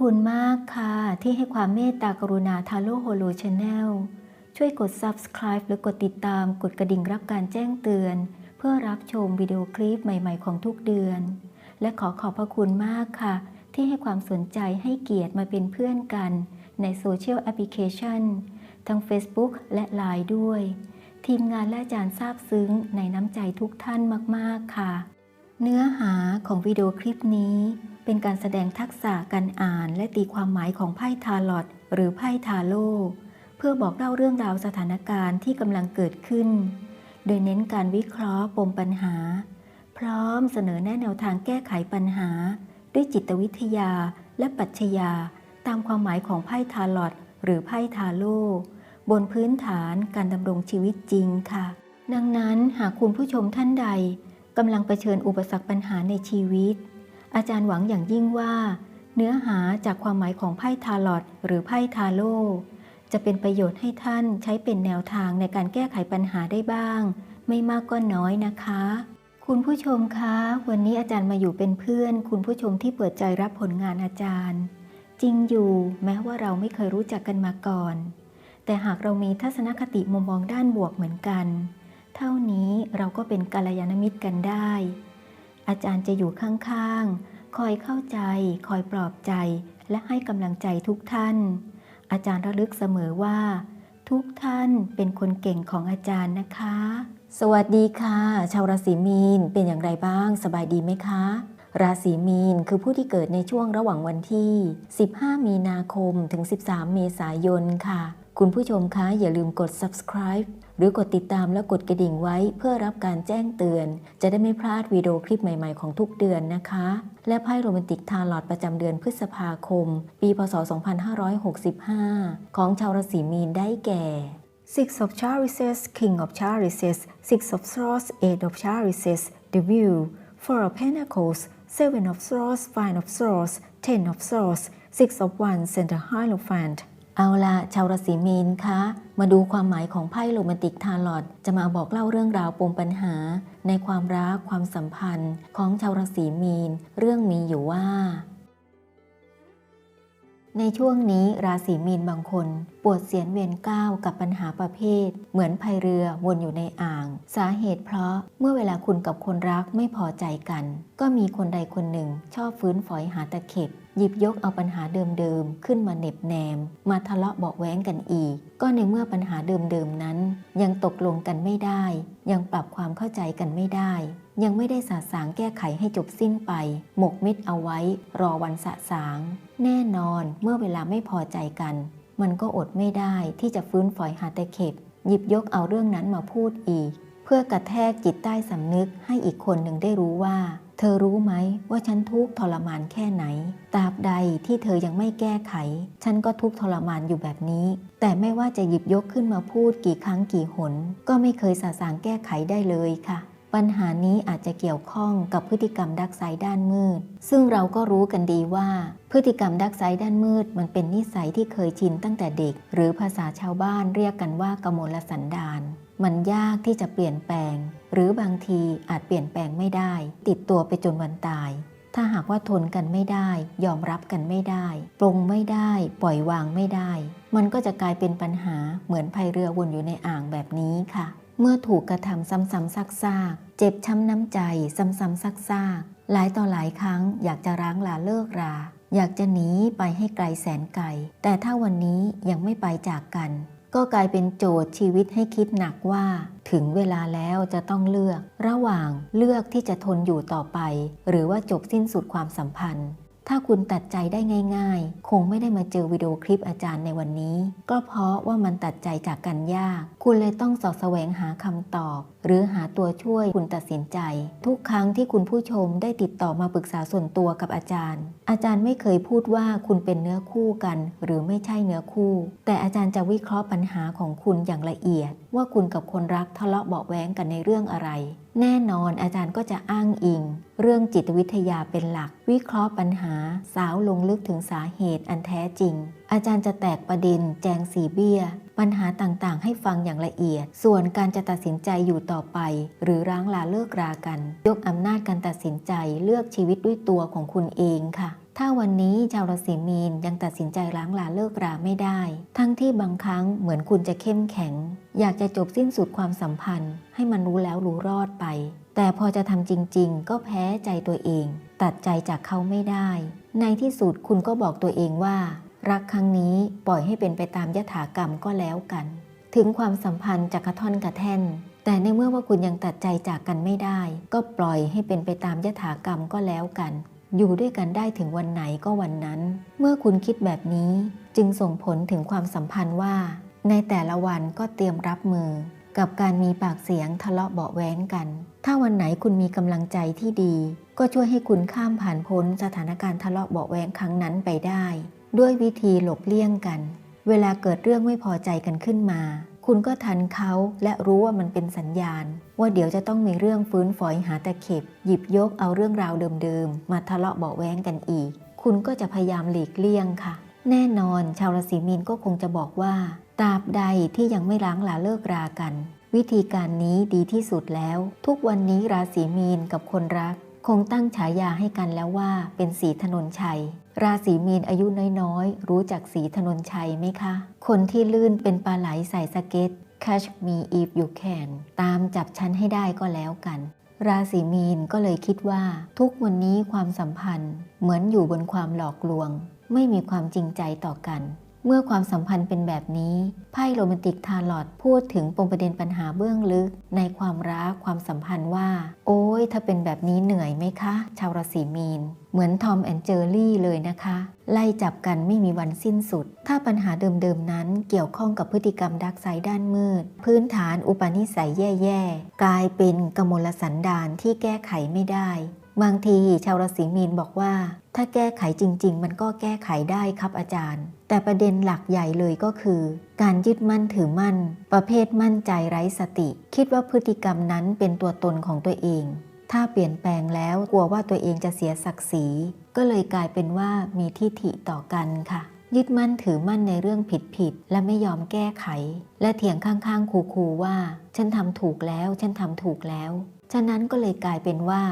อบคุณมากค่ะ ที่ให้ความเมตตากรุณาทาโลโฮโลชาแนลช่วยกด subscribe หรือกดติดตามกดกระดิ่งรับการแจ้งเตือน เพื่อรับชมวิดีโอคลิปใหม่ๆของทุกเดือน และขอขอบพระคุณมากค่ะ ที่ให้ความสนใจให้เกียรติมาเป็นเพื่อนกันในโซเชียลแอปพลิเคชันทั้ง Facebook และ Line ด้วย ทีมงานและอาจารย์ทราบซึ้งในน้ำใจทุกท่านมาก ๆ ค่ะ เนื้อหาของวิดีโอคลิปนี้ เป็นการแสดงทักษะการอ่านและตีความหมายของไพ่ทาลอตหรือไพ่ทาโร่เพื่อบอกเล่าเรื่องราวสถานการณ์ที่กำลังเกิดขึ้น โดยเน้นการวิเคราะห์ปมปัญหา พร้อมเสนอแนะแนวทางแก้ไขปัญหา ด้วยจิตวิทยาและปรัชญาตามความหมายของไพ่ทาลอตหรือไพ่ทาโร่บนพื้นฐานการดำรงชีวิตจริงค่ะ ดังนั้นหากคุณผู้ชมท่านใดกำลังเผชิญอุปสรรคปัญหาในชีวิต อาจารย์หวังอย่างยิ่งว่า เนื้อหาจากความหมายของไพ่ทาลอตหรือไพ่ทาโร่จะเป็นประโยชน์ให้ท่านใช้เป็นแนวทางในการแก้ไขปัญหาได้บ้าง ไม่มากก็น้อยนะคะ คุณผู้ชมคะ วันนี้อาจารย์มาอยู่เป็นเพื่อน คุณผู้ชมที่เปิดใจรับผลงานอาจารย์ จริงอยู่แม้ว่าเราไม่เคยรู้จักกันมาก่อน แต่หากเรามีทัศนคติมุมมองด้านบวกเหมือนกัน เท่านี้เราก็เป็นกัลยาณมิตรกันได้ อาจารย์จะอยู่ข้างๆ คอยเข้าใจ คอยปลอบใจ และให้กำลังใจทุกท่าน อาจารย์ระลึกเสมอว่า ทุกท่านเป็นคนเก่งของอาจารย์นะคะ สวัสดีค่ะ ชาวราศีมีนเป็นอย่างไรบ้าง สบายดีไหมคะราศีมีนคือผู้ที่เกิดในช่วงระหว่างวันที่ 15 มีนาคม ถึง 13 เมษายนค่ะคุณผู้ชมคะอย่าลืมกด subscribe หรือกดติดตามและกดกระดิ่งไว้เพื่อรับการแจ้งเตือน จะได้ไม่พลาดวิดีโอคลิปใหม่ๆของทุกเดือนนะคะ และไพ่โรแมนติกทาลอตประจำเดือนพฤษภาคม ปีพศ 2565 ของชาวราศีมีนได้แก่ Six of Chalices King of Chalices Six of Swords Eight of Chalices The View Four of Pentacles Seven of Swords Five of Swords Ten of Swords Six of Wands and the Hierophant เอาละชาวราศีมีนคะ มาดูความหมายของไพ่โรแมนติกทาร์ลอตจะมาบอกเล่าเรื่องราวปมปัญหา ในความรักความสัมพันธ์ของชาวราศีมีน เรื่องมีอยู่ว่า ในช่วงนี้ราศีมีนบางคน ปวดเสียนเวียนก้าวกับปัญหาประเภท เหมือนพายเรือวนอยู่ในอ่าง สาเหตุเพราะเมื่อเวลาคุณกับคนรักไม่พอใจกัน ก็มีคนใดคนหนึ่ง ชอบฟื้นฝอยหาตะเข็บ หยิบยกเอาปัญหาเดิมๆ ขึ้นมาเหน็บแนม มาทะเลาะเบาแว้งกันอีก ก็ในเมื่อปัญหาเดิมๆนั้น ยังตกลงกันไม่ได้ ยังปรับความเข้าใจกันไม่ได้ ยังไม่ได้สาสางแก้ไขให้จบสิ้นไป หมกเม็ดเอาไว้ รอวันสะสาง แน่นอนเมื่อเวลาไม่พอใจกัน มันก็อดไม่ได้ที่จะฟื้นฝอยหาตะเข็บ หยิบยกเอาเรื่องนั้นมาพูดอีก เพื่อกระแทกจิตใต้สำนึกให้อีกคนหนึ่งได้รู้ว่า เธอรู้ไหมว่าฉันทุกข์ทรมานแค่ไหน ตราบใดที่เธอยังไม่แก้ไข ฉันก็ทุกข์ทรมานอยู่แบบนี้ แต่ไม่ว่าจะหยิบยกขึ้นมาพูดกี่ครั้งกี่หน ก็ไม่เคยสาสางแก้ไขได้เลยค่ะ ปัญหานี้อาจจะเกี่ยวข้องกับพฤติกรรมดักไซด์ด้านมืด ซึ่งเราก็รู้กันดีว่า พฤติกรรมดักไซด์ด้านมืด มันเป็นนิสัยที่เคยชินตั้งแต่เด็ก หรือภาษาชาวบ้านเรียกกันว่ากมลสันดานมันยากที่จะเปลี่ยนแปลง หรือบางทีอาจเปลี่ยนแปลงไม่ได้ ติดตัวไปจนวันตาย ถ้าหากว่าทนกันไม่ได้ ยอมรับกันไม่ได้ ปรงไม่ได้ ปล่อยวางไม่ได้ มันก็จะกลายเป็นปัญหาเหมือนพายเรือวนอยู่ในอ่างแบบนี้ค่ะ เมื่อถูกกระทำซ้ำๆซากๆ เจ็บช้ำน้ำใจซ้ำๆซากๆ หลายต่อหลายครั้งอยากจะร้างลาเลิกรา อยากจะหนีไปให้ไกลแสนไกล แต่ถ้าวันนี้ยังไม่ไปจากกัน ก็กลายเป็นโจทย์ชีวิตให้คิดหนักว่า ถึงเวลาแล้วจะต้องเลือก ระหว่างเลือกที่จะทนอยู่ต่อไป หรือว่าจบสิ้นสุดความสัมพันธ์ ถ้าคุณตัดใจได้ง่าย ๆ คงไม่ได้มาเจอวิดีโอคลิปอาจารย์ในวันนี้ ก็เพราะว่ามันตัดใจจากกันยาก คุณเลยต้องสอบแสวงหาคำตอบ หรือหาตัวช่วยคุณตัดสินใจ ทุกครั้งที่คุณผู้ชมได้ติดต่อมาปรึกษาส่วนตัวกับอาจารย์ อาจารย์ไม่เคยพูดว่าคุณเป็นเนื้อคู่กัน หรือไม่ใช่เนื้อคู่ แต่อาจารย์จะวิเคราะห์ปัญหาของคุณอย่างละเอียดว่าคุณกับคนรักทะเลาะเบาะแว้งกันในเรื่องอะไร แน่นอนอาจารย์ก็จะอ้างอิง เรื่องจิตวิทยาเป็นหลัก วิเคราะห์ปัญหา สาวลงลึกถึงสาเหตุอันแท้จริง อาจารย์จะแตกประเด็น แจงสีเบี้ย ปัญหาต่างๆ ให้ฟังอย่างละเอียด ส่วนการจะตัดสินใจอยู่ต่อไป หรือร้างลาเลิกรากัน ยกอำนาจการตัดสินใจเลือกชีวิตด้วยตัวของคุณเองค่ะ ถ้าวันนี้ชาวราศีมีนยังตัดสินใจล้างลาเลิกราไม่ได้ ทั้งที่บางครั้งเหมือนคุณจะเข้มแข็ง อยากจะจบสิ้นสุดความสัมพันธ์ ให้มันรู้แล้วรู้รอดไป แต่พอจะทำจริง ๆ ก็แพ้ใจตัวเอง ตัดใจจากเขาไม่ได้ ในที่สุดคุณก็บอกตัวเองว่า รักครั้งนี้ปล่อยให้เป็นไปตามยถากรรมก็แล้วกัน ถึงความสัมพันธ์จะกระท่อนกระแท่น แต่ในเมื่อว่าคุณยังตัดใจจากกันไม่ได้ ก็ปล่อยให้เป็นไปตามยถากรรมก็แล้วกัน อยู่ด้วยกันได้ถึงวันไหนก็วันนั้น เมื่อคุณคิดแบบนี้จึงส่งผลถึงความสัมพันธ์ว่า ในแต่ละวันก็เตรียมรับมือ กับการมีปากเสียงทะเลาะเบาแว้งกัน ถ้าวันไหนคุณมีกำลังใจที่ดี ก็ช่วยให้คุณข้ามผ่านพ้นสถานการณ์ทะเลาะเบาแว้งครั้งนั้นไปได้ ด้วยวิธีหลบเลี่ยงกัน เวลาเกิดเรื่องไม่พอใจกันขึ้นมา คุณก็ทันเขาและรู้ว่ามันเป็นสัญญาณ ว่าเดี๋ยวจะต้องมีเรื่องฟื้นฝอยหาตะเข็บ หยิบยกเอาเรื่องราวเดิมๆ มาทะเลาะเบาแว้งกันอีก คุณก็จะพยายามหลีกเลี่ยงค่ะ แน่นอนชาวราศีมีนก็คงจะบอกว่าตราบใดที่ยังไม่ล้างลาเลิกรากัน วิธีการนี้ดีที่สุดแล้ว ทุกวันนี้ราศีมีนกับคนรัก คงตั้งฉายาให้กันแล้วว่าเป็นสีถนนชัย ราศีมีนอายุน้อยๆ รู้จักสีถนนชัยไหมคะ คนที่ลื่นเป็นปลาไหลใส่สเก็ต Catch me if you can ตามจับฉันให้ได้ก็แล้วกัน ราศีมีนก็เลยคิดว่า ทุกวันนี้ความสัมพันธ์เหมือนอยู่บนความหลอกลวง ไม่มีความจริงใจต่อกัน เมื่อความสัมพันธ์เป็นแบบนี้ ไพ่โรแมนติกทาร์ลอตพูดถึงปมประเด็นปัญหาเบื้องลึก ในความรักความสัมพันธ์ว่า โอ้ยถ้าเป็นแบบนี้เหนื่อยไหมคะ ชาวราศีมีน เหมือนทอมแอนเจอรี่เลยนะคะ ไล่จับกันไม่มีวันสิ้นสุด ถ้าปัญหาเดิมๆนั้นเกี่ยวข้องกับพฤติกรรมดักไซด์ด้านมืด พื้นฐานอุปนิสัยแย่ๆ กลายเป็นกมลสันดานที่แก้ไขไม่ได้บางทีชาวราศีมีนบอกว่า ถ้าแก้ไขจริง ๆ มันก็แก้ไขได้ครับอาจารย์ แต่ประเด็นหลักใหญ่เลยก็คือ การยึดมั่นถือมั่น ประเภทมั่นใจไร้สติ คิดว่าพฤติกรรมนั้นเป็นตัวตนของตัวเอง ถ้าเปลี่ยนแปลงแล้วกลัวว่าตัวเองจะเสียศักดิ์ศรี ก็เลยกลายเป็นว่ามีทิฐิต่อกันค่ะ ยึดมั่นถือมั่นในเรื่องผิดผิดและไม่ยอมแก้ไข และเถียงข้างๆคูๆว่า ฉันทำถูกแล้ว ฉันทำถูกแล้ว ฉะนั้นก็เลยกลายเป็นว่า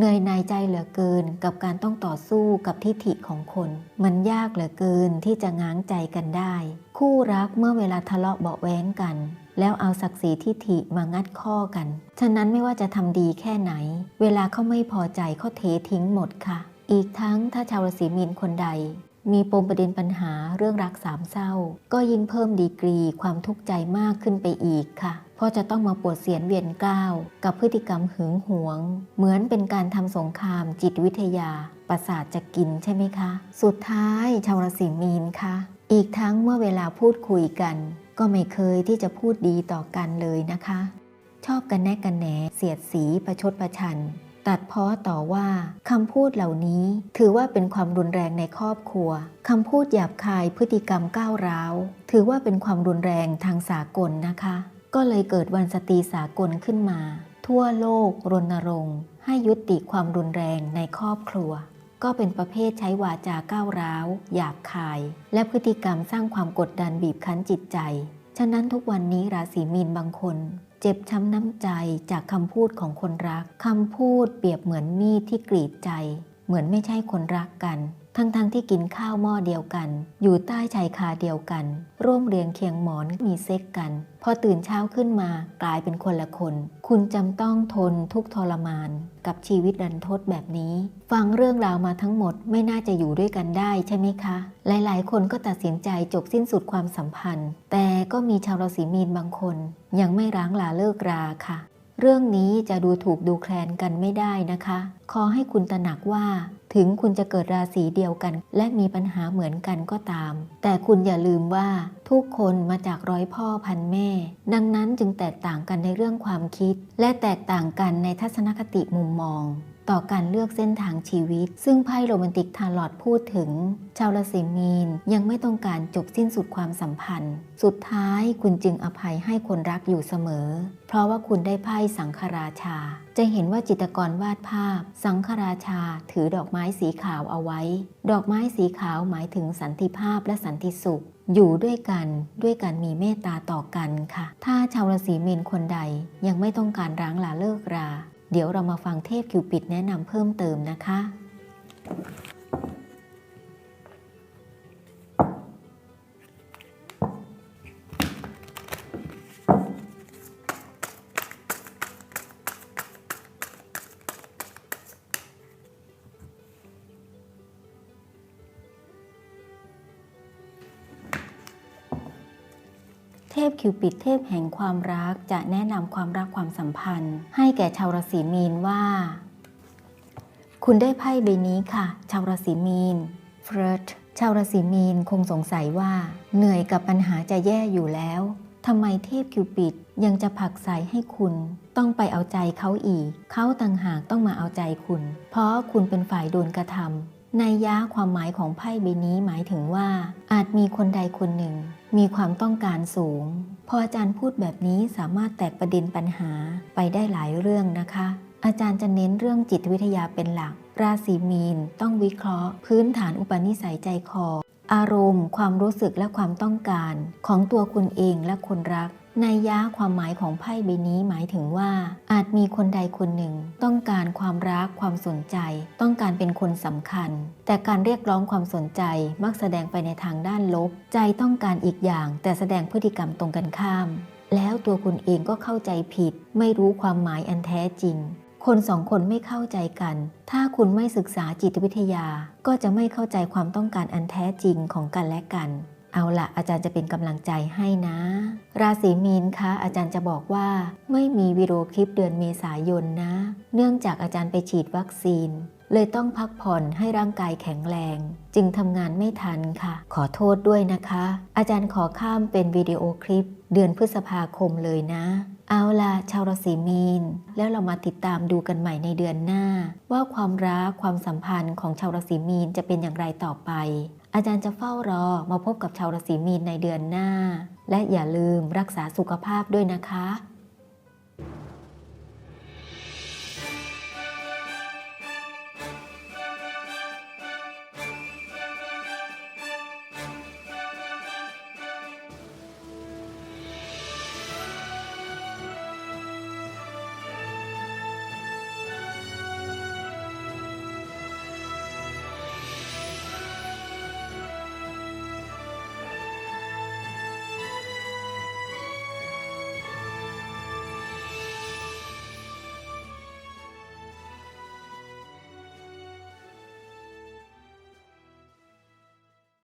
เหนื่อยหนายใจเหลือเกินกับการต้องต่อสู้กับทิฐิของคน มันยากเหลือเกินที่จะง้างใจกันได้ คู่รักเมื่อเวลาทะเลาะเบาะแว้งกัน แล้วเอาศักดิ์ศรีทิฐิมางัดข้อกัน ฉะนั้นไม่ว่าจะทำดีแค่ไหน เวลาเขาไม่พอใจเขาเททิ้งหมดค่ะ อีกทั้งถ้าชาวราศีมีนคนใด มีปมประเด็นปัญหาเรื่องรักสามเศร้า ก็ยิ่งเพิ่มดีกรีความทุกข์ใจมากขึ้นไปอีกค่ะ เพราะจะต้องมาปวดเสียนเวียนก้าวกับพฤติกรรมหึงหวง เหมือนเป็นการทำสงครามจิตวิทยา ประสาทจะกินใช่ไหมคะ สุดท้ายชาวราศีมีนค่ะอีกทั้งเมื่อเวลาพูดคุยกัน ก็ไม่เคยที่จะพูดดีต่อกันเลยนะคะ ชอบกันแนกกันแหนเสียดสีประชดประชัน ตัดเพ้อต่อว่าคำพูดเหล่านี้ถือว่าเป็นความรุนแรงในครอบครัวคำพูดหยาบคายพฤติกรรมก้าวร้าว ถือว่าเป็นความรุนแรงทางสากลนะคะ ก็เลยเกิดวันสตรีสากลขึ้นมา ทั่วโลกรณรงค์ ให้ยุติความรุนแรงในครอบครัว ก็เป็นประเภทใช้วาจาก้าวร้าวหยาบคาย และพฤติกรรมสร้างความกดดันบีบคั้นจิตใจ ฉะนั้นทุกวันนี้ราศีมีนบางคน เจ็บช้ำน้ำใจจากคำพูดของคนรัก คำพูดเปรียบเหมือนมีดที่กรีดใจ เหมือนไม่ใช่คนรักกัน ทั้งๆทที่กินข้าวหม้อเดียวกัน อยู่ใต้ชายคาเดียวกัน ร่วมเรียงเคียงหมอนมีเซ็กกัน พอตื่นเช้าขึ้นมากลายเป็นคนละคน คุณจำต้องทนทุกทรมาน กับชีวิตรันทดแบบนี้ ฟังเรื่องราวมาทั้งหมดไม่น่าจะอยู่ด้วยกันได้ใช่ไหมคะ หลายๆ คนก็ตัดสินใจจบสิ้นสุดความสัมพันธ์ แต่ก็มีชาวราศีมีนบางคน ยังไม่ร้างลาเลิกราค่ะ เรื่องนี้จะดูถูกดูแคลนกันไม่ได้นะคะ ขอให้คุณตระหนักว่า ถึงคุณจะเกิดราศีเดียวกัน และมีปัญหาเหมือนกันก็ตาม แต่คุณอย่าลืมว่าทุกคนมาจากร้อยพ่อพันแม่ ดังนั้นจึงแตกต่างกันในเรื่องความคิด และแตกต่างกันในทัศนคติมุมมอง ต่อการเลือกเส้นทางชีวิต ซึ่งไพ่โรแมนติกทาร์ลอตพูดถึง ชาวราศีมีนยังไม่ต้องการจบสิ้นสุดความสัมพันธ์ สุดท้ายคุณจึงอภัยให้คนรักอยู่เสมอ เพราะว่าคุณได้ไพ่สังฆราชา จะเห็นว่าจิตรกรวาดภาพ สังฆราชาถือดอกไม้สีขาวเอาไว้ ดอกไม้สีขาวหมายถึงสันติภาพและสันติสุขอยู่ด้วยกันด้วยการมีเมตตาต่อกันค่ะ ถ้าชาวราศีมีนคนใดยังไม่ต้องการร้างลาเลิกรา เดี๋ยวเรามาฟังเทพคิวปิดแนะนำเพิ่มเติมนะคะ คิวปิดเทพแห่งความรักจะแนะนำความรักความสัมพันธ์ ให้แก่ชาวราศีมีนว่า คุณได้ไพ่ใบนี้ค่ะ ชาวราศีมีนเฟรดชาวราศีมีนคงสงสัยว่า เหนื่อยกับปัญหาจะแย่อยู่แล้วทำไมเทพคิวปิดยังจะผลักใสให้คุณต้องไปเอาใจเขาอีก เขาต่างหากต้องมาเอาใจคุณ เพราะคุณเป็นฝ่ายโดนกระทำ นยยะความหมายของไพ่ใบนี้หมายถึงว่า อาจมีคนใดคนหนึ่ง มีความต้องการสูง พออาจารย์พูดแบบนี้สามารถแตกประเด็นปัญหาไปได้หลายเรื่องนะคะ อาจารย์จะเน้นเรื่องจิตวิทยาเป็นหลัก ราศีมีนต้องวิเคราะห์ พื้นฐานอุปนิสัยใจคอ อารมณ์ ความรู้สึกและความต้องการ ของตัวคุณเองและคนรัก ในยยะความหมายของไพ่ใบนี้หมายถึงว่า อาจมีคนใดคนหนึ่ง ต้องการความรักความสนใจ ต้องการเป็นคนสำคัญ แต่การเรียกร้องความสนใจมักแสดงไปในทางด้านลบ ใจต้องการอีกอย่าง แต่แสดงพฤติกรรมตรงกันข้าม แล้วตัวคุณเองก็เข้าใจผิด ไม่รู้ความหมายอันแท้จริงคนสองคนไม่เข้าใจกัน ถ้าคุณไม่ศึกษาจิตวิทยา ก็จะไม่เข้าใจความต้องการอันแท้จริงของกันและกัน เอาละอาจารย์จะเป็นกำลังใจให้นะ ราศีมีนคะอาจารย์จะบอกว่า ไม่มีวิดีโอคลิปเดือนเมษายนนะ เนื่องจากอาจารย์ไปฉีดวัคซีน เลยต้องพักผ่อนให้ร่างกายแข็งแรง จึงทำงานไม่ทันค่ะ ขอโทษด้วยนะคะ อาจารย์ขอข้ามเป็นวิดีโอคลิป เดือนพฤษภาคมเลยนะ เอาล่ะชาวราศีมีน แล้วเรามาติดตามดูกันใหม่ในเดือนหน้า ว่าความรักความสัมพันธ์ของชาวราศีมีนจะเป็นอย่างไรต่อไป อาจารย์จะเฝ้ารอมาพบกับชาวราศีมีนในเดือนหน้า และอย่าลืมรักษาสุขภาพด้วยนะคะ